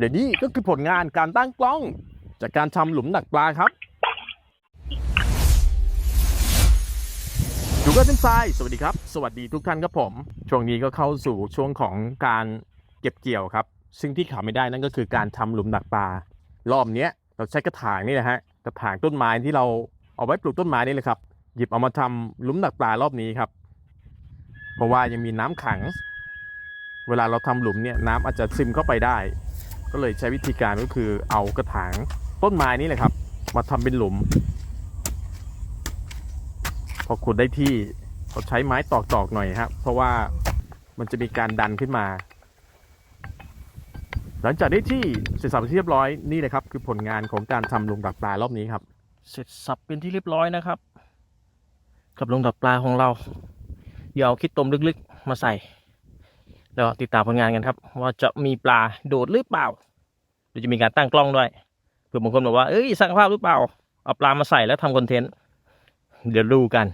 เดี๋ยวนี้ก็คือผลงานการตั้งกล้อง จากการทำหลุมดักปลาครับดูก็เป็นทรายสวัสดีครับ สวัสดีทุกท่านครับผม ช่วงนี้ก็เข้าสู่ช่วงของการเก็บเกี่ยวครับ ซึ่งที่ขาดไม่ได้นั่นก็คือการทำหลุมดักปลารอบเนี้ยเราใช้กระถางนี่นะฮะกระถางต้นไม้ที่เราเอาไว้ปลูกต้นไม้นี่เลยครับ หยิบเอามาทำหลุมดักปลารอบนี้ครับเพราะว่ายังมีน้ำขัง เวลาเราทำหลุมเนี่ยน้ำอาจจะซึมเข้าไปได้ ก็เลยใช้วิธีการก็คือเอากระถางต้นไม้นี่แหละครับ มาทำเป็นหลุม พอขุดได้ที่เราใช้ไม้ตอกๆหน่อยครับเพราะว่ามันจะมีการดันขึ้นมา หลังจากได้ที่เสร็จสับเป็นที่เรียบร้อยนี่เลยครับ คือผลงานของการทำหลุมดักปลารอบนี้ครับ เสร็จสับเป็นที่เรียบร้อยนะครับ กับลงดักปลาของเรา เดี๋ยวเอาคิดตมลึกๆมาใส่ แล้วติดตามผลงานกันครับ ว่าจะมีปลาโดดหรือเปล่าเดี๋ยวจะมีการตั้งกล้องด้วยเผื่อบางคนบอกว่าเอ้ยสร้างภาพหรือเปล่าเอาปลามาใส่แล้วทำคอนเทนต์เดี๋ยวดูกัน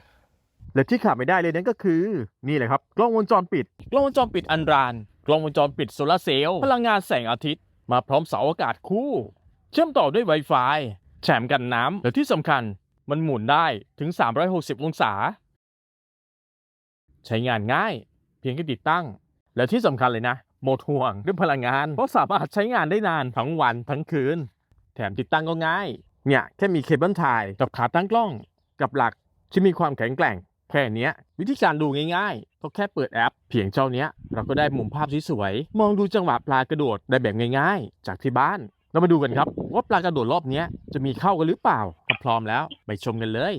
และที่ขาดไม่ได้เลยนั่นก็คือ นี่แหละครับ กล้องวงจรปิด กล้องวงจรปิดอันราน กล้องวงจรปิดโซลาร์เซลล์พลังงานแสงอาทิตย์ มาพร้อมเสาอากาศคู่ เชื่อมต่อด้วย Wi-Fi แถมกันน้ำและที่สำคัญมันหมุนได้ถึง 360 องศา ใช้งานง่าย เพียงแค่ติดตั้ง และที่สำคัญเลยนะหมดห่วงเรื่องพลังงาน เพราะสามารถใช้งานได้นานทั้งวันทั้งคืน แถมติดตั้งก็ง่าย เนี่ยแค่มีเคเบิลไทยกับขาตั้งกล้อง กับหลักที่มีความแข็งแกร่งแค่นี้วิธีการดูง่ายๆ ก็แค่เปิดแอป เพียงเจ้าเนี้ยเราก็ได้มุมภาพสวยๆ มองดูจังหวะปลากระโดดได้แบบง่ายๆ จากที่บ้าน เรามาดูกันครับ ว่าปลากระโดดรอบนี้จะมีเข้ากันหรือเปล่าถ้าพร้อมแล้วไปชมกันเลย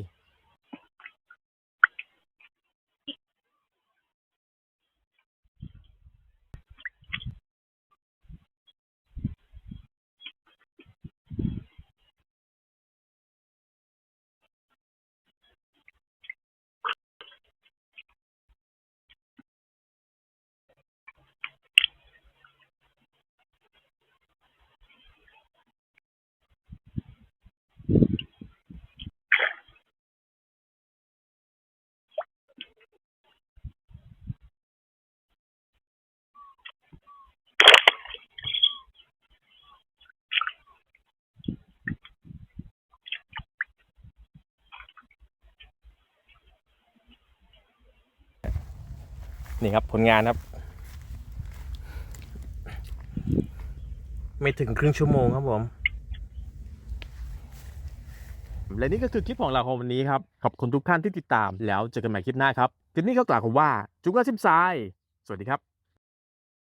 นี่ครับผลงานครับ ไม่ถึงครึ่งชั่วโมงครับผม และนี่ก็คือคลิปของเราของวันนี้ครับ ขอบคุณทุกท่านที่ติดตามแล้วเจอกันใหม่คลิปหน้าครับ คลิปนี้ก็กล่าวคำว่า จุกกระชิมซาย สวัสดีครับ